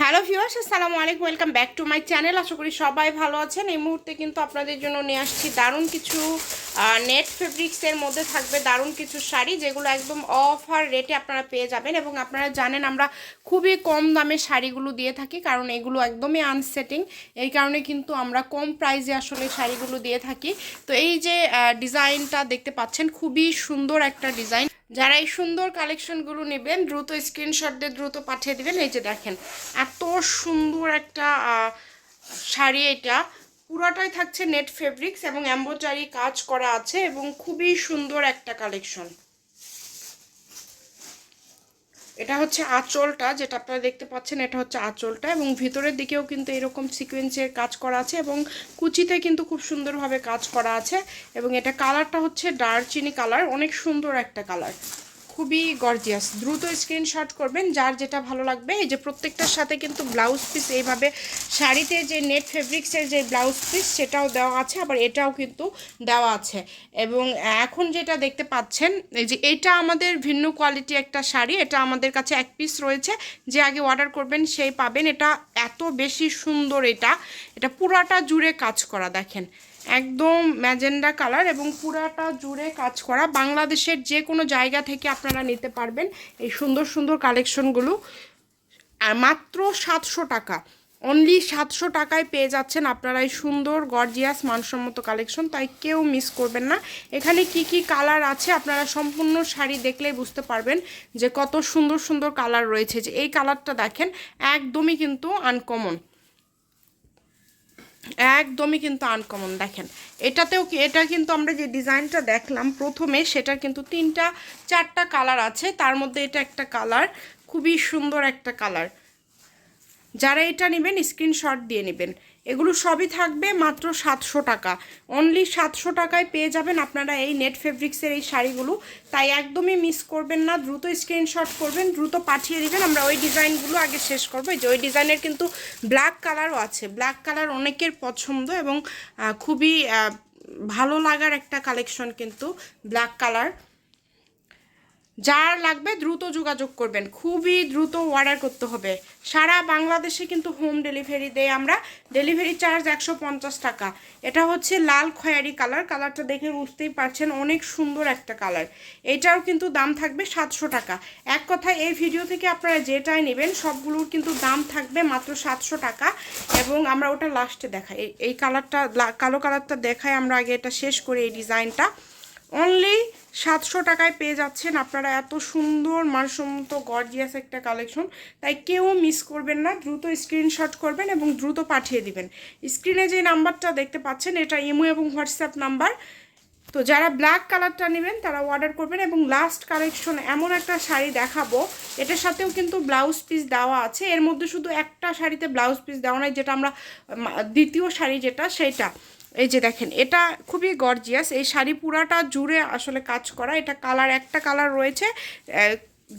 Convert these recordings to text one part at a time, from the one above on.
Hello viewers, আসসালামু আলাইকুম, welcome back to my channel. আশা করি সবাই ভালো আছেন। এই মুহূর্তে কিন্তু আপনাদের জন্য নিয়ে আসছি দারুণ কিছু নেট ফেব্রিক্সের মধ্যে থাকবে দারুণ কিছু শাড়ি, যেগুলো একদম অফার রেটে আপনারা পেয়ে যাবেন এবং আপনারা জানেন আমরা খুবই কম দামে শাড়িগুলো দিয়ে থাকি, কারণ এগুলো একদমই আনসেটিং এই কারণে কিন্তু আমরা কম প্রাইসে আসলে শাড়িগুলো দিয়ে থাকি। তো এই যে ডিজাইনটা দেখতে পাচ্ছেন, খুবই সুন্দর একটা ডিজাইন যারা এই সুন্দর কালেকশনগুলো নেবেন, দ্রুত স্ক্রিনশট দিয়ে দ্রুত পাঠিয়ে দেবেন। এই যে দেখেন, এত সুন্দর একটা শাড়ি এটা। পুরাটাই থাকছে নেট ফেব্রিক্স এবং অ্যাম্বোটারি কাজ করা আছে এবং খুবই সুন্দর একটা কালেকশন এটা হচ্ছে আঁচলটা, যেটা আপনারা দেখতে পাচ্ছেন, এটা হচ্ছে আঁচলটা এবং ভিতরের দিকেও কিন্তু এরকম সিকোয়েন্সের কাজ করা আছে এবং কুচিতে কিন্তু খুব সুন্দরভাবে কাজ করা আছে এবং এটা কালারটা হচ্ছে দারচিনি কালার অনেক সুন্দর একটা কালার খুবই গর্জিয়াস দ্রুত স্ক্রিনশট করবেন, যার যেটা ভালো লাগবে। এই যে প্রত্যেকটার সাথে কিন্তু ব্লাউজ পিস এইভাবে শাড়িতে যে নেট ফেব্রিক্সের যে ব্লাউজ পিস সেটাও দেওয়া আছে, আবার এটাও কিন্তু দেওয়া আছে। এবং এখন যেটা দেখতে পাচ্ছেন, এই যে এটা আমাদের ভিন্ন কোয়ালিটি একটা শাড়ি, এটা আমাদের কাছে এক পিস রয়েছে। যে আগে অর্ডার করবেন, সেই পাবেন। এটা এত বেশি সুন্দর এটা। এটা পুরাটা জুড়ে কাজ করা, দেখেন। একদম ম্যাজেন্ডা কালার এবং পুরাটা জুড়ে কাজ করা বাংলাদেশের যে কোনো জায়গা থেকে আপনারা নিতে পারবেন এই সুন্দর সুন্দর কালেকশনগুলো। মাত্র সাতশো টাকা। অনলি সাতশো টাকায় পেয়ে যাচ্ছেন আপনারা এই সুন্দর গর্জিয়াস মানসম্মত কালেকশন। তাই কেউ মিস করবেন না। এখানে কি কি কালার আছে আপনারা সম্পূর্ণ শাড়ি দেখলেই বুঝতে পারবেন যে কত সুন্দর সুন্দর কালার রয়েছে। যে এই কালারটা দেখেন, একদমই কিন্তু আনকমন একদমই কিন্তু আনকমন দেখেন, এটাতেও কি, এটা কিন্তু আমরা যে ডিজাইনটা দেখলাম প্রথমে, সেটার কিন্তু তিনটা, চারটা কালার আছে। তার মধ্যে এটা একটা কালার খুবই সুন্দর একটা কালার যারা এটা নেবেন স্ক্রিনশট দিয়ে নেবেন। এগুলো সবই থাকবে মাত্র সাতশো টাকা। অনলি সাতশো টাকায় পেয়ে যাবেন আপনারা এই নেট ফেব্রিক্সের এই শাড়িগুলো। তাই একদমই মিস করবেন না, দ্রুত স্ক্রিনশট করবেন, দ্রুত পাঠিয়ে দিবেন। আমরা ওই ডিজাইনগুলো আগে শেষ করব। যে ওই ডিজাইনের কিন্তু ব্ল্যাক কালারও আছে। ব্ল্যাক কালার অনেকের পছন্দ এবং খুবই ভালো লাগার একটা কালেকশন কিন্তু ব্ল্যাক কালার যার লাগবে দ্রুত যোগাযোগ করবেন। খুবই দ্রুত অর্ডার করতে হবে। সারা বাংলাদেশে কিন্তু হোম ডেলিভারি দেয় আমরা ডেলিভারি চার্জ একশো পঞ্চাশ টাকা। এটা হচ্ছে লাল খয়েরি কালার কালারটা দেখে বুঝতেই পারছেন অনেক সুন্দর একটা কালার এটাও কিন্তু দাম থাকবে সাতশো টাকা। এক কথায় এই ভিডিও থেকে আপনারা যেটাই নেবেন, সবগুলোর কিন্তু দাম থাকবে মাত্র সাতশো টাকা এবং আমরা ওটা লাস্টে দেখাই। এই- কালারটা কালো কালারটা দেখাই। আমরা আগে এটা শেষ করি এই ডিজাইনটা অনলি সাতশো টাকায় পেয়ে যাচ্ছেন আপনারা। এত সুন্দর, মানসম্মত গর্জিয়াস একটা কালেকশন তাই কেউ মিস করবেন না। দ্রুত স্ক্রিনশট করবেন এবং দ্রুত পাঠিয়ে দিবেন। স্ক্রিনে যে নাম্বারটা দেখতে পাচ্ছেন, এটা ইমো এবং হোয়াটসঅ্যাপ নাম্বার তো যারা ব্ল্যাক কালারটা নেবেন, তারা অর্ডার করবেন এবং লাস্ট কালেকশন এমন একটা শাড়ি দেখাবো। এটার সাথেও কিন্তু ব্লাউজ পিস দেওয়া আছে। এর মধ্যে শুধু একটা শাড়িতে ব্লাউজ পিস দেওয়া নাই, যেটা আমরা দ্বিতীয় শাড়ি যেটা, সেটা। এই যে দেখেন, এটা খুবই গর্জিয়াস এই শাড়ি পুরাটা জুড়ে আসলে কাজ করা। এটা কালার একটা কালার রয়েছে।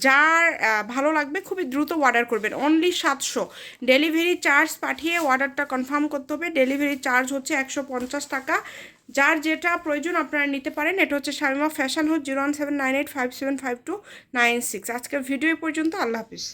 যার ভালো লাগবে খুবই দ্রুত অর্ডার করবেন। অনলি সাতশো। ডেলিভারি চার্জ পাঠিয়ে অর্ডারটা কনফার্ম করতে হবে। ডেলিভারি চার্জ হচ্ছে একশো পঞ্চাশ টাকা। যার যেটা প্রয়োজন আপনারা নিতে পারেন, এটা হচ্ছে শামিমা ফ্যাশন হোক zero one seven nine eight five seven five two nine six আজকের ভিডিও পর্যন্ত। আল্লাহ হাফিজ।